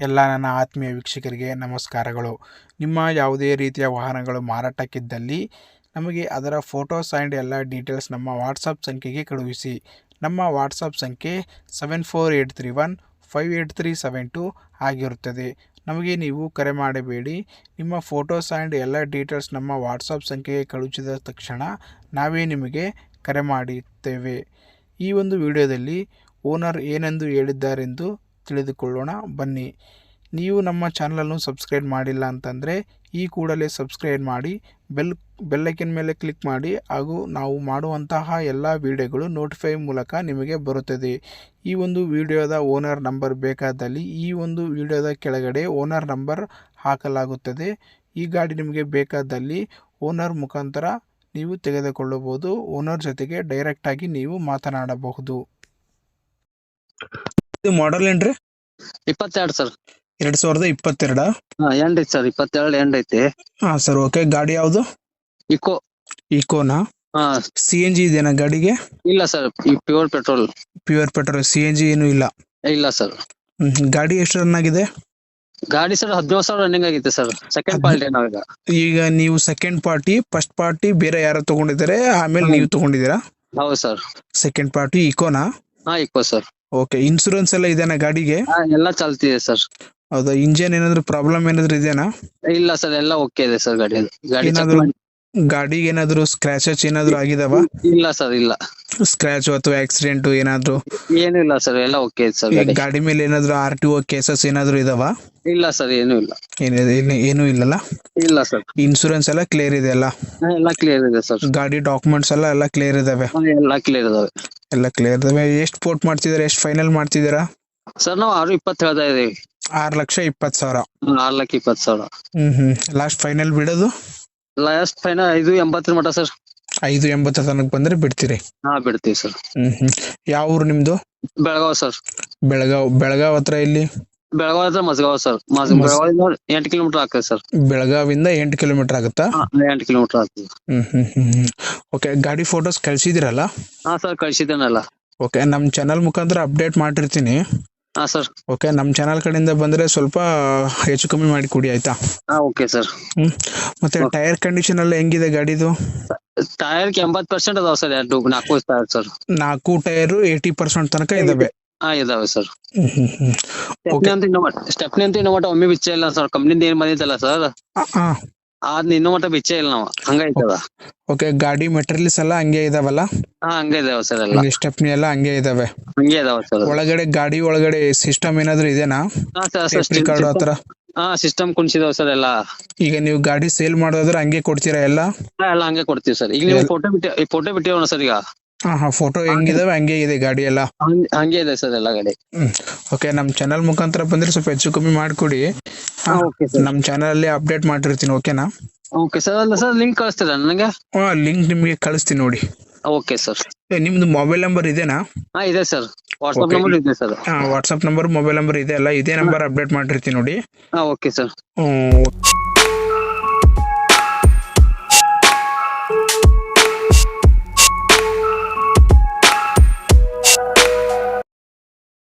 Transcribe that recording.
ಎಲ್ಲ ನನ್ನ ಆತ್ಮೀಯ ವೀಕ್ಷಕರಿಗೆ ನಮಸ್ಕಾರಗಳು. ನಿಮ್ಮ ಯಾವುದೇ ರೀತಿಯ ವಾಹನಗಳು ಮಾರಾಟಕ್ಕಿದ್ದಲ್ಲಿ ನಮಗೆ ಅದರ ಫೋಟೋಸ್ ಆ್ಯಂಡ್ ಎಲ್ಲ ಡೀಟೇಲ್ಸ್ ನಮ್ಮ ವಾಟ್ಸಪ್ ಸಂಖ್ಯೆಗೆ ಕಳುಹಿಸಿ. ನಮ್ಮ ವಾಟ್ಸಪ್ ಸಂಖ್ಯೆ seven four eight three one five eight three seven two ಆಗಿರುತ್ತದೆ. ನಮಗೆ ನೀವು ಕರೆ ಮಾಡಬೇಡಿ. ನಿಮ್ಮ ಫೋಟೋಸ್ ಆ್ಯಂಡ್ ಎಲ್ಲ ಡೀಟೇಲ್ಸ್ ನಮ್ಮ ವಾಟ್ಸಪ್ ಸಂಖ್ಯೆಗೆ ಕಳುಹಿಸಿದ ತಕ್ಷಣ ನಾವೇ ನಿಮಗೆ ಕರೆ ಮಾಡುತ್ತೇವೆ ಈ ಒಂದು ವಿಡಿಯೋದಲ್ಲಿ ಓನರ್ ಏನೆಂದು ಹೇಳಿದ್ದಾರೆಂದು ತಿಳಿದುಕೊಳ್ಳೋಣ. ಬನ್ನಿ. ನೀವು ನಮ್ಮ ಚಾನಲನ್ನು ಸಬ್ಸ್ಕ್ರೈಬ್ ಮಾಡಿಲ್ಲ ಅಂತಂದರೆ ಈ ಕೂಡಲೇ ಸಬ್ಸ್ಕ್ರೈಬ್ ಮಾಡಿ, ಬೆಲ್, ಬೆಲ್ಲೈಕನ್ ಮೇಲೆ ಕ್ಲಿಕ್ ಮಾಡಿ ಹಾಗೂ ನಾವು ಮಾಡುವಂತಹ ಎಲ್ಲ ವಿಡಿಯೋಗಳು ನೋಟಿಫೈ ಮೂಲಕ ನಿಮಗೆ ಬರುತ್ತದೆ. ಈ ಒಂದು ವಿಡಿಯೋದ ಓನರ್ ನಂಬರ್ ಬೇಕಾದಲ್ಲಿ ಈ ಒಂದು ವಿಡಿಯೋದ ಕೆಳಗಡೆ ಓನರ್ ನಂಬರ್ ಹಾಕಲಾಗುತ್ತದೆ. ಈ ಗಾಡಿ ನಿಮಗೆ ಬೇಕಾದಲ್ಲಿ ಓನರ್ ಮುಖಾಂತರ ನೀವು ತೆಗೆದುಕೊಳ್ಳಬಹುದು. ಓನರ್ ಜೊತೆಗೆ ಡೈರೆಕ್ಟಾಗಿ ನೀವು ಮಾತನಾಡಬಹುದು. ಇದು ಮಾಡೆಲ್ ಏನ್ರಿ? ಇಪ್ಪತ್ತೆರಡು ಸರ್. ಎರಡ್ ಸಾವಿರದ ಇಪ್ಪತ್ತೆರಡ? ಹಾ ಎಂಡ್ ಐತಿ ಸರ್ ಇಪ್ಪತ್ತೆರಡು ಎಂಡ್ ಐತಿ. ಹಾ ಸರ್ ಓಕೆ. ಗಾಡಿ ಯಾವುದು? ಇಕೋ. ಇಕೋನಾ? ಹಾ. ಸಿ ಎನ್ ಜಿ ಇದೆಯಾ ಗಾಡಿಗೆ? ಇಲ್ಲ ಸರ್ ಈ pure petrol pure petrol C N G ಏನು ಇಲ್ಲ. ಇಲ್ಲ ಸರ್. ಹ್ಮ್. ಗಾಡಿ ಎಷ್ಟು ರನ್ ಆಗಿದೆ? ಗಾಡಿ ಸರ್ ಹದಿನೇಳು ಸಾವಿರ ರನ್ನಿಂಗ್ ಆಗಿದೆ ಸರ್. ಸೆಕೆಂಡ್ ಪಾರ್ಟಿ ನಾವೀಗ ಈಗ ನೀವು ಸೆಕೆಂಡ್ ಪಾರ್ಟಿ ಫಸ್ಟ್ ಪಾರ್ಟಿ ಬೇರೆ ಯಾರೋ ತಗೊಂಡಿದ್ದಾರೆ ಆಮೇಲೆ ನೀವು ತಗೊಂಡಿದ್ದೀರಾ? ಹೌದು ಸರ್. Second party ಇಕೋನಾ? ಹಾ ಇಕೋ ಸರ್. ಓಕೆ ಇನ್ಸೂರೆನ್ಸ್ ಎಲ್ಲ ಇದೆನಾ ಗಾಡಿಗೆ? ಹಾ ಎಲ್ಲ ಚಾಲ್ತಿದೆ ಸರ್ ಹೌದಾ ಇಂಜಿನ್ ಏನಾದ್ರು ಪ್ರಾಬ್ಲಮ್ ಏನಾದ್ರು ಇದೆನಾ? ಇಲ್ಲ ಸರ್ ಎಲ್ಲ ಓಕೆ ಇದೆ ಸರ್ ಗಾಡಿ. ಗಾಡಿ check ಏನಾದ್ರು ಮಾಡಿ- ಗಾಡಿಗೆ ಏನಾದ್ರು ಸ್ಕ್ರಾಚಸ್ ಏನಾದ್ರು ಆಗಿದಾವ? ಇಲ್ಲ ಸರ್ ಇಲ್ಲ. ಸ್ಕ್ರಾಚ್ ಅಥವಾ ಆಕ್ಸಿಡೆಂಟ್ ಏನಾದ್ರು? ಏನು ಇಲ್ಲ ಸರ್ ಎಲ್ಲ ಓಕೆ ಇದೆ ಸರ್ ಈ ಗಾಡಿ. ಗಾಡಿ ಮೇಲೆ ಏನಾದ್ರು ಆರ್ ಟಿ ಒ ಕೇಸಸ್ ಏನಾದ್ರು ಇದಾವ? ಇಲ್ಲ ಸರ್ ಏನು ಇಲ್ಲ. ಏನಿದೆ ಏನು- ಏನೂ ಇಲ್ಲಲ್ಲ? ಇಲ್ಲ ಸರ್ ಇನ್ಸೂರೆನ್ಸ್ ಎಲ್ಲ ಕ್ಲಿಯರ್ ಇದೆ ಅಲ್ಲ ಎಲ್ಲ ಕ್ಲಿಯರ್ ಇದೆ ಸರ್ ಗಾಡಿ ಡಾಕ್ಯುಮೆಂಟ್ಸ್ ಎಲ್ಲ ಎಲ್ಲ ಕ್ಲಿಯರ್ ಇದಾವೆ? ಎಲ್ಲ ಕ್ಲಿಯರ್ ಇದಾವೆ. ಎಲ್ಲ ಕ್ಲಿಯರ್ ಎಷ್ಟು ಪೋರ್ಟ್ ಮಾಡ್ತಿದ್ದೀರಾ ಎಷ್ಟು ಫೈನಲ್ ಮಾಡ್ತಿದ್ದೀರಾ ಸರ್ ನಾವು ಆರು ಇಪ್ಪತ್ತು ಹೇಳ್ತಾ ಇದೀವಿ. ಆರು ಲಕ್ಷ ಇಪ್ಪತ್ತು ಸಾವಿರ. ಆರು ಲಕ್ಷ ಇಪ್ಪತ್ತು ಸಾವಿರ. ಹ್ಮ್ ಹ್ಮ್. ಲಾಸ್ಟ್ ಫೈನಲ್ ಬಿಡೋದು? ಲಾಸ್ಟ್ ಫೈನಲ್ ಐದು ಎಂಬತ್ತರ ಮಟ ಸರ್. ಐದು ಎಂಬತ್ತರ ತನಕ ಬಂದ್ರೆ ಬಿಡ್ತೀರಿ? ಹಾ ಬಿಡ್ತೀವಿ ಸರ್. ಹ್ಮ್ ಹ್ಮ್. ಯಾವ ಊರು ನಿಮ್ದು? ಬೆಳಗಾವ್ ಸರ್. ಬೆಳಗಾವ್ ಬೆಳಗಾವ್ ಹತ್ರ ಇಲ್ಲಿ ಬೆಳಗಾವ್ ಮಸ್ಗಾವ್ ಸರ್. ಬೆಳಗಾವ್ ಎಂಟು ಕಿಲೋಮೀಟರ್ ಆಗ್ತದೆ ಸರ್. ಬೆಳಗಾವಿಂದ ಎಂಟು ಕಿಲೋಮೀಟರ್ ಆಗುತ್ತಾ? ಎಂಟು ಕಿಲೋಮೀಟರ್ ಆಗ್ತದೆ. ಹ್ಮ್ ಹ್ಮ್ ಹ್ಮ್ ಓಕೆ ಗಾಡಿ ಫೋಟೋಸ್ ಕಳ್ಸಿದಿರಲ್ಲ ಹಾ ಸರ್ ಕಳ್ಸಿದ್ದೇನಲ್ಲ. ಓಕೆ ನಮ್ಮ ಚಾನಲ್ ಮುಖಾಂತರ ಅಪ್ಡೇಟ್ ಮಾಡಿರ್ತೀನಿ ಹಾ ಸರ್. ಓಕೆ ನಮ್ಮ ಚಾನಲ್ ಕಡೆಯಿಂದ ಬಂದ್ರೆ ಸ್ವಲ್ಪ ಹೆಚ್ಚು ಕಮ್ಮಿ ಮಾಡಿ ಕೊಡಿ ಆಯ್ತಾ? ಹಾ ಓಕೆ ಸರ್. ಹ್ಮ್. ಮತ್ತೆ ಟೈರ್ ಕಂಡೀಷನ್ ಎಲ್ಲ ಹೆಂಗಿದೆ ಗಾಡಿದು? ಟೈರ್ ಎಂಬತ್ ಪರ್ಸೆಂಟ್ ಅದಾವ ಸರ್ ಎರಡು ನಾಲ್ಕು ಟೈರ್ ಸರ್. ನಾಲ್ಕು ಟೈರ್ ಏಯ್ಟಿ ಪರ್ಸೆಂಟ್ ತನಕ ಇದಾವೆ. ಹಾ ಇದಾವೆ ಸರ್ ಸ್ಟೆಪ್ನಿ ಅಂತ ಇನ್ನೂ ಸ್ಟೆಪ್ನಿ ಅಂತ ಒಮ್ಮೆ ಬಿಚ್ಚ ಇಲ್ಲ ಸರ್ ಕಂಪ್ನಿಂದ ಏನ್ ಬಂದಿತ್ತಲ್ಲ ಸರ್ ಅದ್ ಇನ್ನೂ ಮಟ್ಟ ಇಲ್ಲ ನಾವು. ಹಂಗೈತದ ಓಕೆ ಗಾಡಿ ಮೆಟೀರಿಯಲ್ಸ್ ಎಲ್ಲ ಹಂಗೆ ಇದಾವಲ್ಲ? ಹಾ ಹಂಗೆ ಇದಾವೆ ಸರ್ ಎಲ್ಲ. ಸ್ಟೆಪ್ನಿ ಎಲ್ಲ ಹಂಗೆ ಇದಾವೆ. ಹಂಗೆ ಇದಾವ ಸರ್ ಒಳಗಡೆ ಗಾಡಿ ಒಳಗಡೆ ಸಿಸ್ಟಮ್ ಏನಾದ್ರು ಇದೇನಾ? ಹಾ ಸರ್ ಕಾರ್ಡ್ ಆತರ ಹಾ ಸಿಸ್ಟಮ್ ಕುಂಚಿದಾವ ಸರ್ ಎಲ್ಲ. ಈಗ ನೀವು ಗಾಡಿ ಸೇಲ್ ಮಾಡೋದ್ರೆ ಹಂಗೆ ಕೊಡ್ತೀರಾ ಎಲ್ಲ? ಎಲ್ಲ ಹಂಗೆ ಕೊಡ್ತೀವಿ ಸರ್ ಈಗ ನೀವು ಫೋಟೋ ಬಿಟ್ಟಿ ಫೋಟೋ ಬಿಟ್ಟಿವಣ ಸರ್ ಈಗ? ಫೋಟೋ ಹೆಂಗಿದಾವೆ? ಹಂಗೆ ಇದೆ ಗಾಡಿ ಎಲ್ಲ? ಹಂಗ್- ಇದೆ ಸರ್ ಎಲ್ಲ ಗಾಡಿ. ಓಕೆ ನಮ್ಮ ಚಾನಲ್ ಮುಖಾಂತರ ಬಂದ್ರೆ ಸ್ವಲ್ಪ ಹೆಚ್ಚು ಕಮ್ಮಿ ಮಾಡ್ಕೊಡಿ. ಓಕೆ ಸರ್ ನಮ್ಮ ಚಾನಲ್ ಅಲ್ಲಿ ಅಪ್ಡೇಟ್ ಮಾಡಿರ್ತೀನಿ ಓಕೆನಾ ಓಕೆ ಸರ್ ಅಲ್ಲ ಸರ್ ಲಿಂಕ್ ಕಳಿಸ್ತೀರಾ ನನಗೆ? ಹಾ ಲಿಂಕ್ ನಿಮಗೆ ಕಳಿಸ್ತೀನಿ ನೋಡಿ. ಓಕೆ ಸರ್ ನಿಮ್ದು ಮೊಬೈಲ್ ನಂಬರ್ ಇದೆನಾ? ಹಾ ಇದೆ ಸರ್ ವಾಟ್ಸ್ಆಪ್. ನಂಬರ್ ಇದೆ ಸರ್ ಹಾ ವಾಟ್ಸ್ಆಪ್ ನಂಬರ್ ಮೊಬೈಲ್ ನಂಬರ್ ಇದೆ ಅಲ್ಲ ಇದೇ ನಂಬರ್ ಅಪ್ಡೇಟ್ ಮಾಡಿರ್ತೀನಿ ನೋಡಿ. ಹಾ ಓಕೆ ಸರ್ ಹ್ಮ್